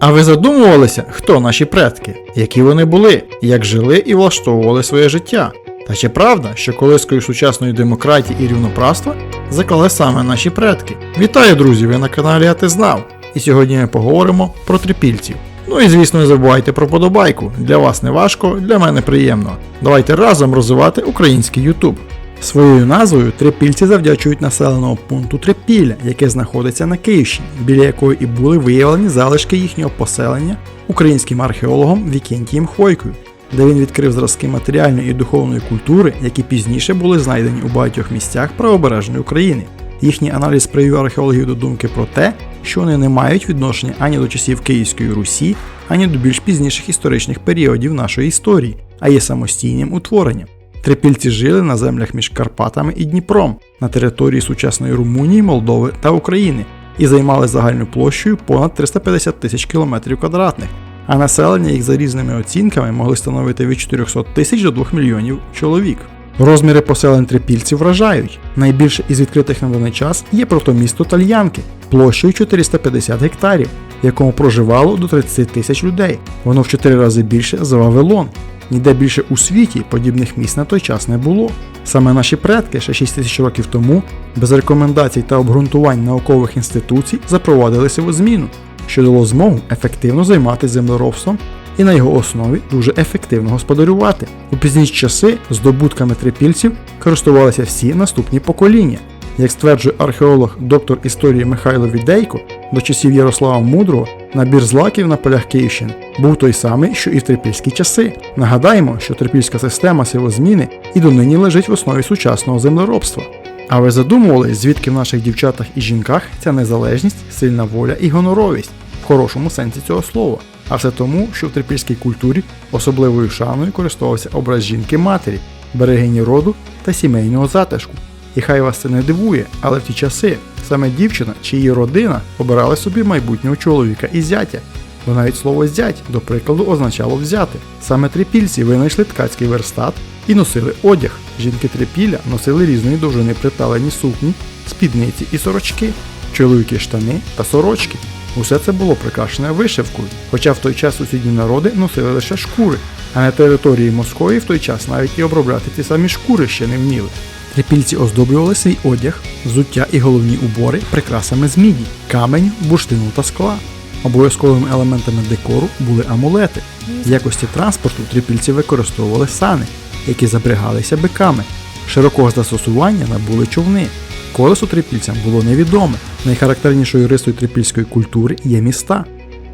А ви задумувалися, хто наші предки, які вони були, як жили і влаштовували своє життя? Та чи правда, що колискою сучасної демократії і рівноправства заклали саме наші предки? Вітаю, друзі! Ви на каналі А Ти Знав. І сьогодні ми поговоримо про трипільців. Ну і звісно, не забувайте про подобайку. Для вас не важко, для мене приємно. Давайте разом розвивати український YouTube. Своєю назвою трипільці завдячують населеного пункту Трипілля, яке знаходиться на Київщині, біля якої і були виявлені залишки їхнього поселення українським археологом Вікентієм Хойкою, де він відкрив зразки матеріальної і духовної культури, які пізніше були знайдені у багатьох місцях правобережної України. Їхній аналіз привів археологів до думки про те, що вони не мають відношення ані до часів Київської Русі, ані до більш пізніших історичних періодів нашої історії, а є самостійним утворенням. Трипільці жили на землях між Карпатами і Дніпром на території сучасної Румунії, Молдови та України і займали загальну площею понад 350 тисяч кілометрів квадратних, а населення їх за різними оцінками могли становити від 400 тисяч до 2 мільйонів чоловік. Розміри поселень трипільців вражають. Найбільше із відкритих на даний час є протомісто Тальянки площею 450 гектарів, в якому проживало до 30 тисяч людей. Воно в 4 рази більше за Вавилон. Ніде більше у світі подібних місць на той час не було. Саме наші предки ще 6 тисяч років тому, без рекомендацій та обґрунтувань наукових інституцій, запровадили сиву зміну, що дало змогу ефективно займатися землеробством і на його основі дуже ефективно господарювати. У пізніші часи здобутками трипільців користувалися всі наступні покоління. Як стверджує археолог доктор історії Михайло Відейко, до часів Ярослава Мудрого набір злаків на полях Київщини був той самий, що і в трипільські часи. Нагадаємо, що трипільська система силозміни і донині лежить в основі сучасного землеробства. А ви задумували, звідки в наших дівчатах і жінках ця незалежність, сильна воля і гоноровість в хорошому сенсі цього слова? А все тому, що в трипільській культурі особливою шаною користувався образ жінки-матері, берегині роду та сімейного затишку. І хай вас це не дивує, але в ті часи саме дівчина чи її родина обирали собі майбутнього чоловіка і зятя. Бо навіть слово зять, до прикладу, означало взяти. Саме трипільці винайшли ткацький верстат і носили одяг. Жінки трипілля носили різної довжини приталені сукні, спідниці і сорочки, чоловіки штани та сорочки. Усе це було прикрашене вишивкою, хоча в той час сусідні народи носили лише шкури, а на території Московії в той час навіть і обробляти ці самі шкури ще не вміли. Трипільці оздоблювали свій одяг, взуття і головні убори прикрасами з міді, каменю, бурштину та скла. Обов'язковими елементами декору були амулети. В якості транспорту трипільці використовували сани, які запрягалися биками. Широкого застосування набули човни. Колесо трипільцям було невідоме. Найхарактернішою рисою трипільської культури є міста.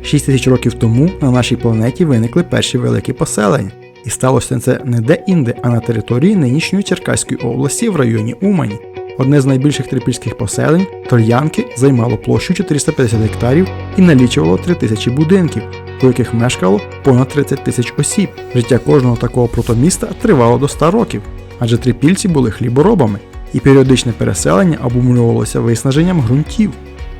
6 тисяч років тому на нашій планеті виникли перші великі поселення. І сталося це не де-інде, а на території нинішньої Черкаської області в районі Умані. Одне з найбільших трипільських поселень Тольянки займало площу 450 гектарів і налічувало 3 тисячі будинків, у яких мешкало понад 30 тисяч осіб. Життя кожного такого протоміста тривало до 100 років, адже трипільці були хліборобами, і періодичне переселення обумовлювалося виснаженням ґрунтів.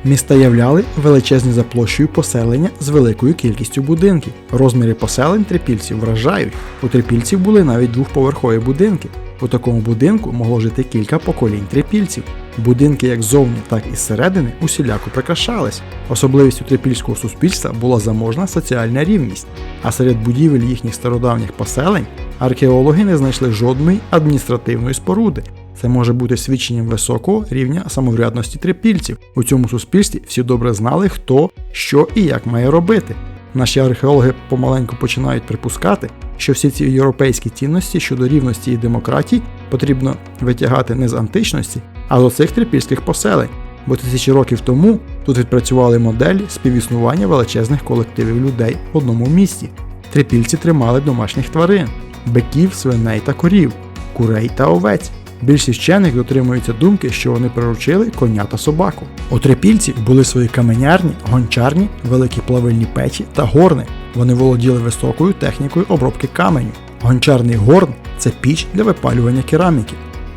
Міста являли величезні за площею поселення з великою кількістю будинків. Розміри поселень трипільців вражають. У трипільців були навіть двохповерхові будинки. У такому будинку могло жити кілька поколінь трипільців. Будинки як ззовні, так і зсередини усіляко прикрашались. Особливістю трипільського суспільства була заможна соціальна рівність, а серед будівель їхніх стародавніх поселень археологи не знайшли жодної адміністративної споруди. Це може бути свідченням високого рівня самоврядності трипільців. У цьому суспільстві всі добре знали, хто, що і як має робити. Наші археологи помаленьку починають припускати, що всі ці європейські цінності щодо рівності і демократії потрібно витягати не з античності, а з оцих трипільських поселень. Бо тисячі років тому тут відпрацювали моделі співіснування величезних колективів людей в одному місті. Трипільці тримали домашніх тварин, биків, свиней та корів, курей та овець. Більшість вчених дотримуються думки, що вони приручили коня та собаку. У трипільців були свої каменярні, гончарні, великі плавильні печі та горни. Вони володіли високою технікою обробки каменю. Гончарний горн це піч для випалювання кераміки.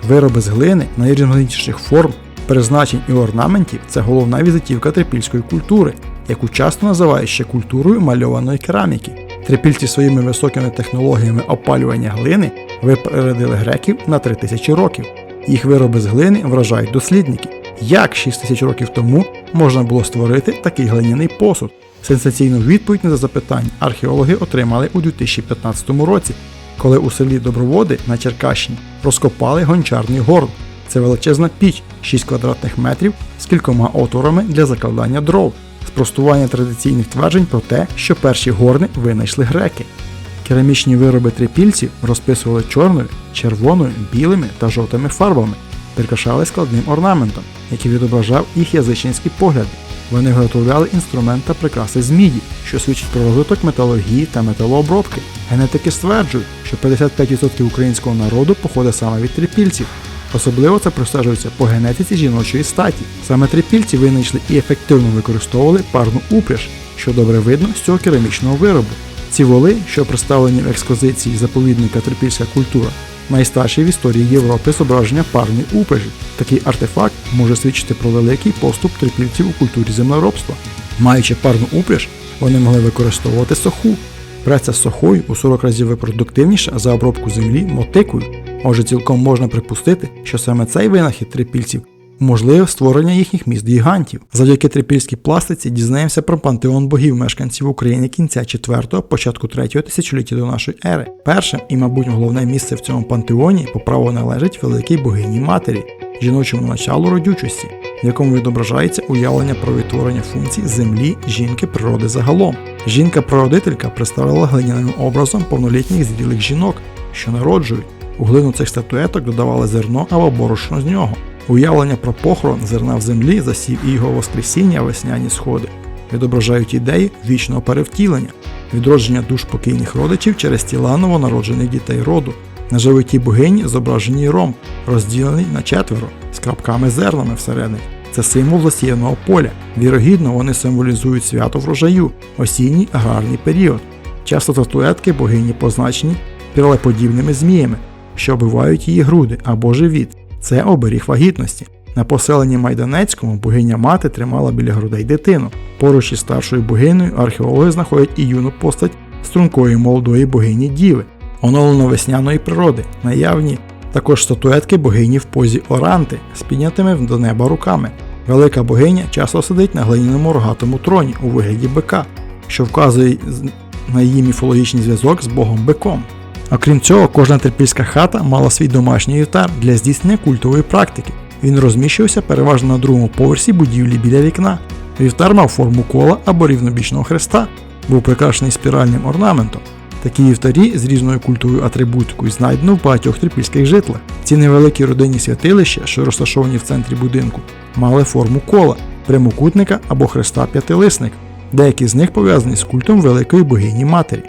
Вироби з глини найрізноманітніших форм, призначень і орнаментів це головна візитівка трипільської культури, яку часто називають ще культурою мальованої кераміки. Трипільці своїми високими технологіями опалювання глини випередили греків на 3000 років. Їх вироби з глини вражають дослідників. Як 6 тисяч років тому можна було створити такий глиняний посуд? Сенсаційну відповідь на запитання археологи отримали у 2015 році, коли у селі Доброводи на Черкащині розкопали гончарний горн. Це величезна піч 6 квадратних метрів з кількома отворами для закладання дров, спростування традиційних тверджень про те, що перші горни винайшли греки. Керамічні вироби трипільців розписували чорною, червоною, білими та жовтими фарбами, прикрашали складним орнаментом, який відображав їх язичницькі погляди. Вони виготовляли інструмент та прикраси з міді, що свідчить про розвиток металургії та металообробки. Генетики стверджують, що 55% українського народу походить саме від трипільців. Особливо це простежується по генетиці жіночої статі. Саме трипільці винайшли і ефективно використовували парну упряж, що добре видно з цього керамічного виробу. Ці воли, що представлені в експозиції заповідника Трипільська культура, найстарші в історії Європи зображення парної упряжі. Такий артефакт може свідчити про великий поступ трипільців у культурі землеробства. Маючи парну упряж, вони могли використовувати соху. Праця з сохою у 40 разів випродуктивніша за обробку землі мотикою. Отже, цілком можна припустити, що саме цей винахід трипільців можливе створення їхніх міст гігантів. Завдяки трипільській пластиці дізнаємося про пантеон богів мешканців України кінця 4-го, початку 3-го тисячоліття до нашої ери. Першим і, мабуть, головне місце в цьому пантеоні по праву належить великій богині матері, жіночому началу родючості, в якому відображається уявлення про відтворення функцій землі, жінки, природи загалом. Жінка-прародителька представляла глиняним образом повнолітніх зрілих жінок, що народжують. У глину цих статуеток додавали зерно або борошно з нього. Уявлення про похорон зерна в землі, засів і його воскресіння весняні сходи відображають ідеї вічного перевтілення, відродження душ покійних родичів через тіла новонароджених дітей роду. На животі богині зображений ромб, розділений на четверо, з крапками зернами всередині. Це символ засіяного поля. Вірогідно, вони символізують свято врожаю, осінній аграрний період. Часто статуетки богині позначені піралеподібними зміями, що оббивають її груди або живіт. Це оберіг вагітності. На поселенні Майданецькому богиня мати тримала біля грудей дитину. Поруч із старшою богинею археологи знаходять і юну постать стрункої молодої богині Діви, оновлено весняної природи, наявні також статуетки богині в позі оранти з піднятими до неба руками. Велика богиня часто сидить на глиняному рогатому троні у вигляді бика, що вказує на її міфологічний зв'язок з богом биком. Окрім цього, кожна трипільська хата мала свій домашній вівтар для здійснення культової практики. Він розміщувався переважно на другому поверсі будівлі біля вікна. Вівтар мав форму кола або рівнобічного хреста, був прикрашений спіральним орнаментом. Такі вівтарі з різною культовою атрибутикою знайдено в багатьох трипільських житлах. Ці невеликі родинні святилища, що розташовані в центрі будинку, мали форму кола, прямокутника або хреста п'ятилисник. Деякі з них пов'язані з культом великої богині матері.